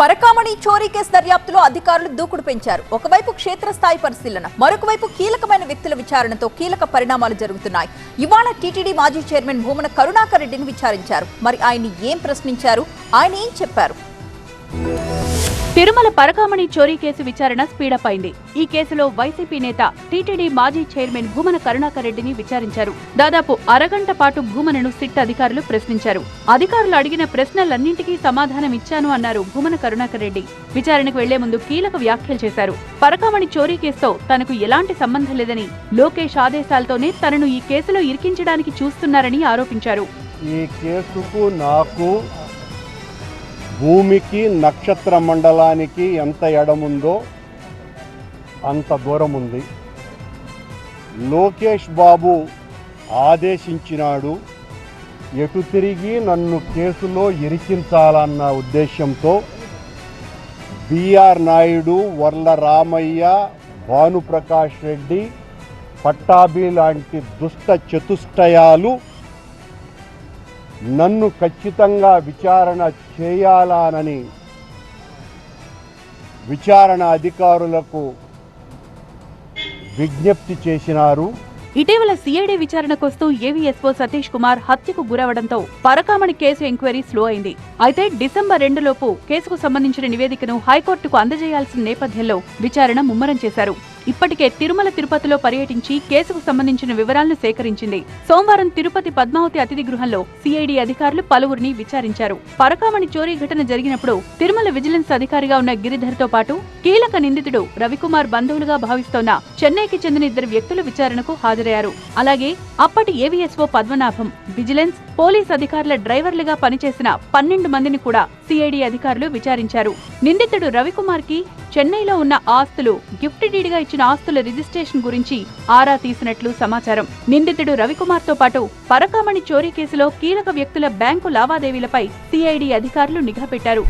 పరకామణి చోరీ కేసు దర్యాప్తులో అధికారులు దూకుడు పెంచారు. ఒకవైపు క్షేత్రస్థాయి పరిశీలన మరొకవైపు కీలకమైన వ్యక్తుల విచారణతో కీలక పరిణామాలు జరుగుతున్నాయి. ఇవాళ టీటీడీ మాజీ చైర్మన్ భూమన కరుణాకర్ రెడ్డిని విచారించారు. మరి ఆయన్ని ఏం ప్రశ్నించారు? ఆయన ఏం చెప్పారు? తిరుమల పరకామణి చోరీ కేసు విచారణ స్పీడప్ అయింది. ఈ కేసులో వైసీపీ నేత టీటీడీ మాజీ చైర్మన్ భూమన కరుణాకర్ రెడ్డిని విచారించారు. దాదాపు అరగంట పాటు భూమనను సిట్ అధికారులు ప్రశ్నించారు. అధికారులు అడిగిన ప్రశ్నలన్నింటికీ సమాధానం ఇచ్చాను అన్నారు భూమన కరుణాకర్ రెడ్డి. విచారణకు వెళ్ళే ముందు కీలక వ్యాఖ్యలు చేశారు. పరకామణి చోరీ కేసుతో తనకు ఎలాంటి సంబంధం లేదని లోకేష్ ఆదేశాలతోనే తనను ఈ కేసులో ఇరికించడానికి చూస్తున్నారని ఆరోపించారు. ఈ కేసుకు నాకు భూమికి నక్షత్ర మండలానికి ఎంత ఎడముందో అంత దూరం ఉంది లోకేష్ బాబు ఆదేశించినాడు ఎటు తిరిగి నన్ను కేసులో ఇరికించాలన్న ఉద్దేశంతో బిఆర్ నాయుడు వర్ల రామయ్య భానుప్రకాష్ రెడ్డి పట్టాభి లాంటి దుష్ట చతుష్టయాలు నన్ను ఖచ్చితంగా విచారణ చేయాలానని విచారణ అధికారులకు విజ్ఞప్తి చేసినారు. ఇటీవల సిఐడి విచారణకొస్తూ ఏవీఎస్ఓ సతీష్ కుమార్ హత్యకు గురవడంతో పరకామణి కేసు ఎంక్వైరీ స్లో అయింది. అయితే డిసెంబర్ రెండులోపు కేసుకు సంబంధించిన నివేదికను హైకోర్టుకు అందజేయాల్సిన నేపథ్యంలో విచారణ ముమ్మరం చేశారు. ఇప్పటికే తిరుమల తిరుపతిలో పర్యటించి కేసుకు సంబంధించిన వివరాలను సేకరించింది. సోమవారం తిరుపతి పద్మావతి అతిథి గృహంలో సిఐడి అధికారులు పలువురిని విచారించారు. పరకామణి చోరీ ఘటన జరిగినప్పుడు తిరుమల విజిలెన్స్ అధికారిగా ఉన్న గిరిధర్తో పాటు కీలక నిందితుడు రవికుమార్ బంధువులుగా భావిస్తోన్న చెన్నైకి చెందిన ఇద్దరు వ్యక్తులు విచారణకు హాజరయ్యారు. అలాగే అప్పటి ఏవీఎస్ఓ పద్మనాభం విజిలెన్స్ పోలీస్ అధికారుల డ్రైవర్లుగా పనిచేసిన పన్నెండు మందిని కూడా సిఐడి అధికారులు విచారించారు. నిందితుడు రవికుమార్కి చెన్నైలో ఉన్న ఆస్తులు గిఫ్ట్ డీడ్గా ఇచ్చిన ఆస్తుల రిజిస్ట్రేషన్ గురించి ఆరా తీసినట్లు సమాచారం. నిందితుడు రవికుమార్తో పాటు పరకామణి చోరీ కేసులో కీలక వ్యక్తుల బ్యాంకు లావాదేవీలపై సిఐడి అధికారులు నిఘా పెట్టారు.